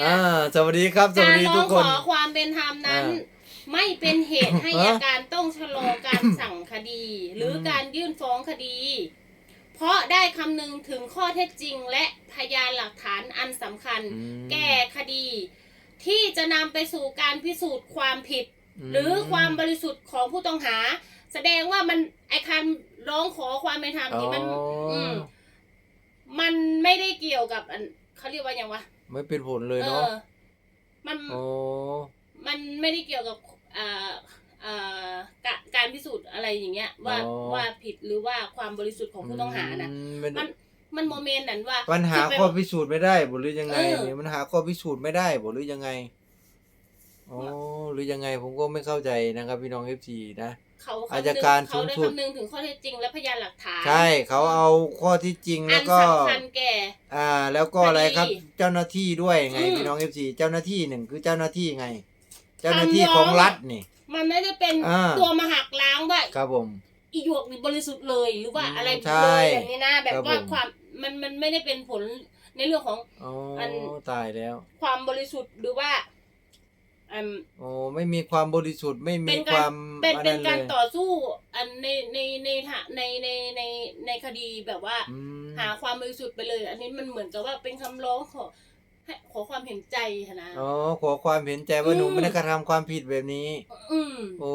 เนี่ยอ่าสวัสดีครับสวักาสรดีร้ทุอกงคขนอความเป็นธรรมนั้น อ่าไม่เป็นเหตุให้ฮะอัยการต้องชะลอการสั่งคดี หรืออม การยื่นฟ้องคดี เพราะได้คำนึงถึงข้อเท็จจริงและพยานหลักฐานอันสำคัญ อืมแก่คดี ที่จะนำไปสู่การพิสูจน์ความผิดมหรือความบริสุทธิ์ของผู้ต้องหา แสดงว่ามันไอคำร้องขอความเป็นธรรมนี่มัน อ๋ออมมันไม่ได้เกี่ยวกับอันเขาเรียกว่าอย่างวะ ไม่เป็นผลเลยเอเนาะอมันโอ้มันไม่ได้เกี่ยวกับอ่าอ่ากะการพิสูจน์อะไรอย่างเงี้ย ว่าว่าผิดหรือว่าความบริสุทธิ์ของผู้ต้องหานะอืมมันมันมันโมเมนต์นั้นว่าปัญหาจะไปข้อพิสูจน์ไม่ได้บ่หรือยังไงเออเนี่ยมันหาข้อพิสูจน์ไม่ได้บ่หรือยังไงอ๋อหรือยังไงผมก็ไม่เข้าใจนะครับพี่น้อง FC นะ เขาอายการเขาได้สูงสุดคำนึงถึงข้อเท็จจริงและพยานหลักฐานใช่เขาเอาข้อที่จริงอัแล้วนก็ สำคัญแก่ อ่า แล้วก็อะไรครับคดีเจ้าหน้าที่ด้วยไงอืม พี่น้อง FC เจ้าหน้าที่หนึ่งคือเจ้าหน้าที่ไง เจ้าหน้าที่คำร้ขอองงรัฐนี่ มันไม่ได้เป็นอ่า ตัวมาหักล้างว่าครับผม อีหยวกนี่บริสุทธิ์เลยหรือว่าอืมอะไรใช่เลยอย่างนี้นะแบบครับว่าผม ความมันมันไม่ได้เป็นผลในเรื่องของ อ๋ออันตายแล้ว ความบริสุทธิ์หรือว่า อืมโอ้ไม่มีความบริสุทธิ์ไม่มีเป็นคการวามเป็นอัเป็นการลยต่อสู้อันในในในทะในในในในคดีแบบว่าอืมหาความบริสุทธิ์ไปเลย อันนี้มันเหมือนกับว่าเป็นคำร้องขอให้ขอความเห็นใจค่ะนะ อ๋อขอความเห็นใจว่าหนูอืม ไม่ได้กระทำความผิดแบบนี้ อืม โอ้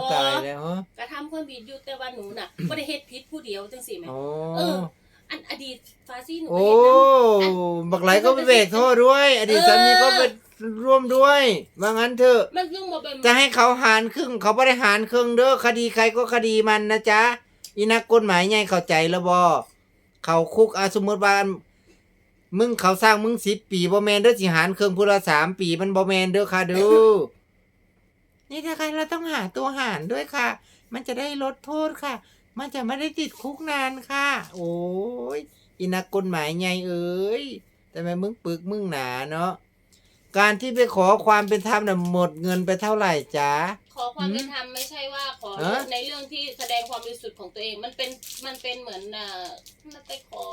บ่ ตายแล้วฮะกระทำความผิดอยู่แต่ว่าหนูน่ะไม่ได้เฮ็ดผิดผู้เดียวจังสิไหม โอ้เออ อันอดีตฟาซี่หนูก็โอ้เห็นนะบักไหลก็ไปเบรกโทษด้วย อดีตสามีก็ไป ร่วมด้วยว่างั้นเถอะ มันซึ่งมาเป็นจะให้เขาหารครึ่ง เขาไม่ได้หารครึ่งเด้อคดีใครก็คดีมันนะจ๊ะอีนักกฎหมายไงเข้าใจแล้วบ่เขาคุกอาสมมติว่ามึงเขาสร้างมึงสิบปีบ่แมนเด้อสิหารครึ่งพุละสามปีมันบ่แมนเด้อค่ะดูนี่ถ้าใครเราต้องหาตัวหารด้วยค่ะ มันจะได้ลดโทษค่ะ มันจะไม่ได้ติดคุกนานค่ะ โอ้ยอีนักกฎหมายไงเอ้ยแต่แม่มึงปึกมึงหนาเนาะ การที่ไปขอความเป็นธรรมน่ะหมดเงินไปเท่าไหร่จ๊ะ ขอความเป็นธรรมไม่ใช่ว่าขอฮะในเรื่องที่แสดงความบริสุทธิ์ของตัวเองมันเป็นมันเป็นเหมือนเอ่อมันไปขอ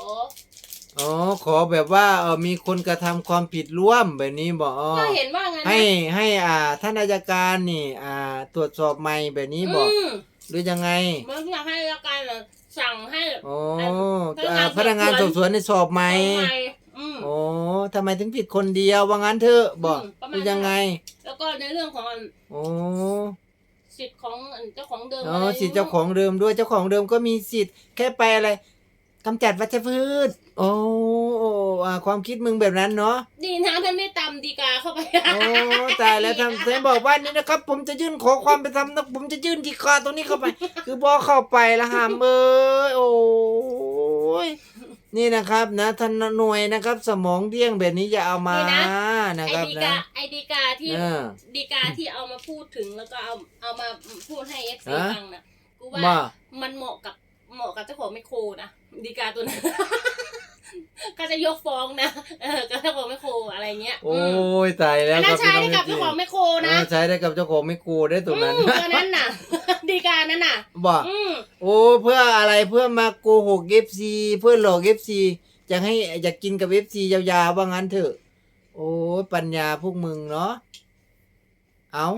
อ๋อขอแบบว่าเออมีคนกระทำความผิดร่วมแบบนี้บอกอ๋อก็เห็นว่างั้นนะให้ให้อ่าท่านอายการนี่อ่าตรวจสอบใหม่แบบนี้บอกอืมหรือยังไงมันอยากให้อาการน่ะสั่งให้ อ๋อพนักงานอ่าพนักงานสอบสวนในสอบใหม่เอาใหม่อืม โอ้ทำไมถึงผิดคนเดียวว่างั้นเถอะบอกอืมประมาณหรือยังไงแล้วก็ในเรื่องของโอ้สิทธิ์ของเจ้าของเดิมอ๋ออะไรสิทธิ์เจ้าของเดิมด้วยเจ้าของเดิมก็มีสิทธิ์แค่ไปอะไรกำจัดวัชพืช โอ้โอ้อ่าความคิดมึงแบบนั้นเนาะ ดีนะท่านไม่ตำดีกาเข้าไปโอ้ตายแล้วทำเซนบอกว่านี่นะครับ ผมจะยื่นขอความเป็นธรรมนะผมจะยื่นดีกาตัวนี้เข้าไป คือบอกเข้าไปแล้วหามเอ้ยโอ้ย นี่นะครับนะท่านหน่วยนะครับ สมองเดี้ยงแบบนี้อย่าเอามานี่นะ นะไอครับดีนะกาไอดีกาที่เออดีกาที่เอามาพูดถึงแล้วก็เอาเอามาพูดให้เอฟซีฮะฟังน่ะกูว่ามามันเหมาะกับเหมาะกับเจ้าของไมโครนะดีกาตัวนั้น ก็จะยกฟ้องนะ เออกับเจ้าของไมโครอะไรเงี้ยโอ้อืมยตายแล้วอันนั้นครัใช้พี่ได้น้กับเจ้าของไมโครเอนะอใช้ได้กับเจ้าของไม่กลัวได้ตรงนั้นอืมตัวนั้นน่ะ ดีกานั้นน่ะบอกอืมโอ้เพื่ออะไรเพื่อมาโกหกเอฟซีเพื่อหลอกเอฟซีจะให้อยากกินกับเอฟซียาวๆว่างั้นเถอะ โอ้ยปัญญาพวกมึงเนาะเอา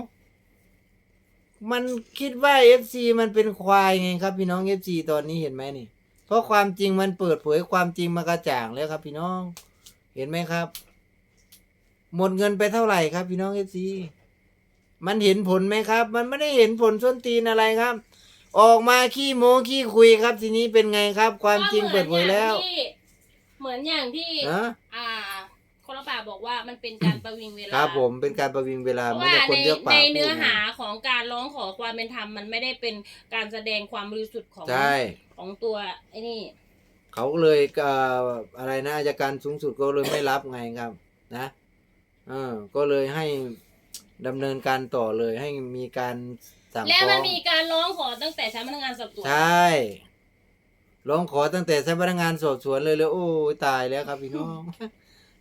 มันคิดว่าเอฟซีมันเป็นควายไงครับพี่น้องเอฟซีตอนนี้เห็นไหมนี่ เพราะความจริงมันเปิดเผยความจริงมากระจ่างแล้วครับ พี่น้อง เห็นไหมครับ หมดเงินไปเท่าไหร่ครับ พี่น้องเอฟซีมันเห็นผลไหมครับ มันไม่ได้เห็นผลส้นตีนอะไรครับ ออกมาขี้โม้ขี้คุยครับ ทีนี้เป็นไงครับ ความจริงเปิดเผยแล้ว เหมือนอย่างที่นะอ่า คนละป่าบอกว่ามันเป็นการประวิงเวลาครับผมเป็นการประวิงเวลาเพราะไม่ว่าใช่คนในเลือกปากในพูดเนื้อหาไงของการร้องขอความเป็นธรรมมันไม่ได้เป็นการแสดงความบริสุทธิ์ของใช่ ของตัวไอ้นี่ เขาเลยเอ่ออะไรนะอายการสูงสุดก็เลยไม่รับไงครับ นะเออก็เลยให้ดำเนินการต่อเลยให้มีการสั่งและฟ้มัอนงมีการร้องขอตั้งแต่ชั้นพนักงานสอบสวนใช่ร้องขอตั้งแต่ชั้นพนักงานสอบสวนเลยเลยโอ้ยตายแล้วครับพี่น้อง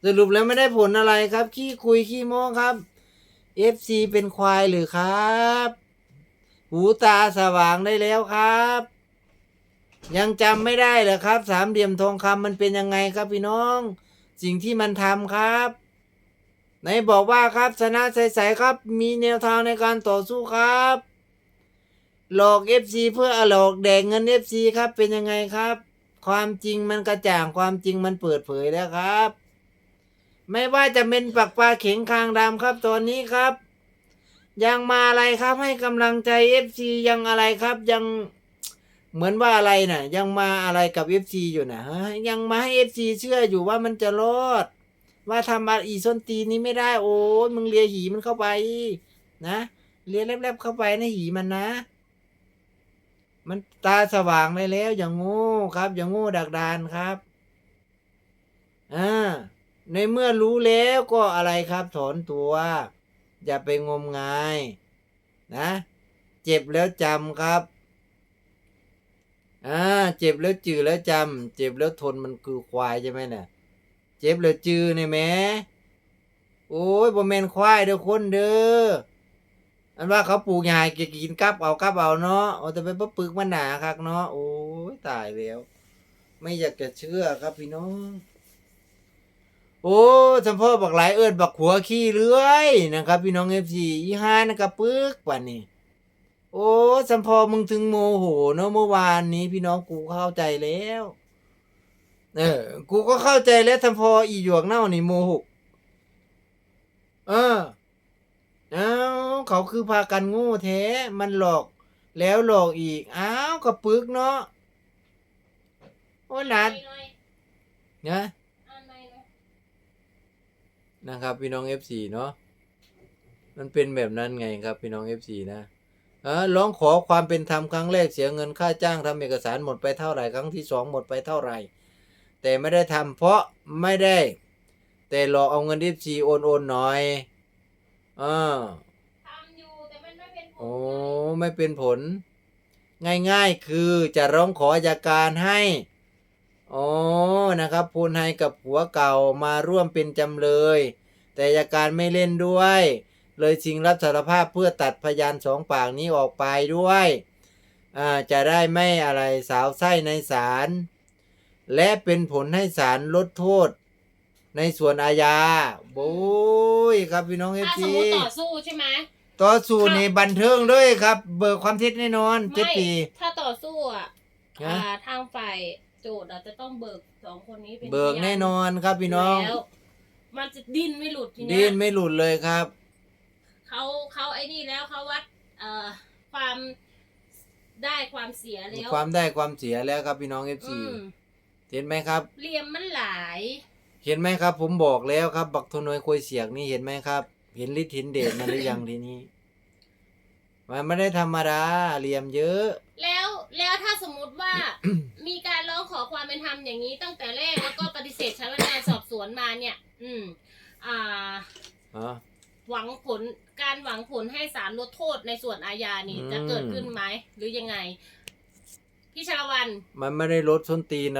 สรุปแล้วไม่ได้ผลอะไรครับ ขี้คุยขี้โม้ครับ FC เป็นควายหรือครับ หูตาสว่างได้แล้วครับ ยังจำไม่ได้เหรอครับ สามเหลี่ยมทองคำมันเป็นยังไงครับพี่น้อง สิ่งที่มันทำครับไหนบอกว่าครับชนะใสๆครับ มีแนวทางในการต่อสู้ครับ หลอก FC เพื่อหลอกแดกเงิน FC ครับเป็นยังไงครับ ความจริงมันกระจ่างความจริงมันเปิดเผยแล้วครับ ไม่ว่าจะเป็นปักปลาเข็งคางดำครับตอนนี้ครับ ยังมาอะไรครับให้กำลังใจ FC ยังอะไรครับยังเหมือนว่าอะไรน่ะ ยังมาอะไรกับ FC อยู่นะฮะยังมาให้ FC เชื่ออยู่ว่ามันจะรอด ว่าทำอะไรอีส้นตีนนี้ไม่ได้โอ้ยมึงเลียหีมันเข้าไป นะเลียแลบๆเข้าไปในะหีมันนะ มันตาสว่างได้แล้วอย่างโง่ครับ อย่างโง่ดักดานครับอ่า ในเมื่อรู้แล้วก็อะไรครับถอนตัว อย่าไปงมงายนะ เจ็บแล้วจำครับอ่าเจ็บแล้วจือแล้วจำเจ็บแล้วทนมันคือควายใช่ไหมเนี่ยเจ็บแล้วจือนี่แม่โอ้ยบ่แมนควายเด้อคนเด้ออันว่าเขาปลูกหญ้าให้กินกับเอากับเอาเนาะเอาแต่ไปบ่ปึกมันหนาคักเนาะโอ้ยตายแล้ว ไม่อยากจะเชื่อครับพี่น้อง โอ้จำพ่อบักหลายเอิ้นบักหัวขี้เลื้อยนะครับ พี่น้อง FC อีห้านะกระปึกป่านนี้โอ้สัมพอมึงถึงโมโหเนอะเมื่อวานนี้พี่น้องกูเข้าใจแล้ว เออ กูก็เข้าใจแล้วสัมพออีหยวกเน่านี่โมโหเออเอาเขาคือพากันโง่แท้ มันหลอกแล้วหลอกอีก อ้าวกระปึกเนาะ โอ้ยหลานหน่อยนะ ๆอ่านหน่อยหน่อย นะครับพี่น้อง FC เนาะมันเป็นแบบนั้นไงครับพี่น้อง FC นะเออร้องขอความเป็นธรรมครั้งแรกเสียเงินค่าจ้างทำเอกสารหมดไปเท่าไหร่ครั้งที่สองหมดไปเท่าไหร่ แต่ไม่ได้ทำเพราะไม่ได้ แต่หลอกเอาเงินดิซีโอนโอนหน่อยอ่าทำอยู่แต่มันไม่เป็นผลโอ้ไม่เป็นผล ง่ายๆคือจะร้องขออัยการให้ อ๋อนะครับพูนให้กับผัวเก่ามาร่วมเป็นจำเลย แต่อัยการไม่เล่นด้วย เลยชิงรับสารภาพเพื่อตัดพยานสองปากนี้ออกไปด้วยจะได้ไม่อะไรสาวไส้ในศาลและเป็นผลให้ศาลลดโทษ ในส่วนอาญาโบ้ยครับพี่น้องเอฟถ้าสมซีมติต่อสู้ใช่ไหม ต่อสู้ในบันเทิงด้วยครับ เบิกความเท็จแน่นอนเจ็ดไม่ ปีถ้าต่อสู้อะนะ อ่าทางฝ่าย โจทย์อาจจะต้องเบิกสองคนนี้เป็นเบิกพยาแน่นอนครับพี่น้อง แล้วมันจะดิ้นไม่หลุดทีเนี้ดิ้ยนไม่หลุดเลยครับ เขาเขาไอ้นี่แล้วเขาวัดเอ่อความได้ความเสียแล้วความได้ความเสียแล้วครับพี่น้องเอฟอืซีมเห็นไหมครับ เหลี่ยมมันหลาย เห็นไหมครับ ผมบอกแล้วครับ บักทนวยคุยเสียกนี่เห็นไหมครับ เห็นฤทธิ์เห็นเดชมันหรือยัง ทีนี้ มันไม่ได้ธรรมดาเหลี่ยมเยอะ แล้วแล้วถ้าสมมุติว่า มีการ เป็นธรรมอย่างนี้ตั้งแต่แรกแล้วก็ปฏิเสธชั้นพนักงานสอบสวนมาเนี่ย อืม อ่าอ๋อหวังผลการหวังผลให้ศาลลดโทษในส่วนอาญานี่อืมจะเกิดขึ้นไหมหรือยังไง พี่ชาละวัน มันไม่ได้ลดส้นตีน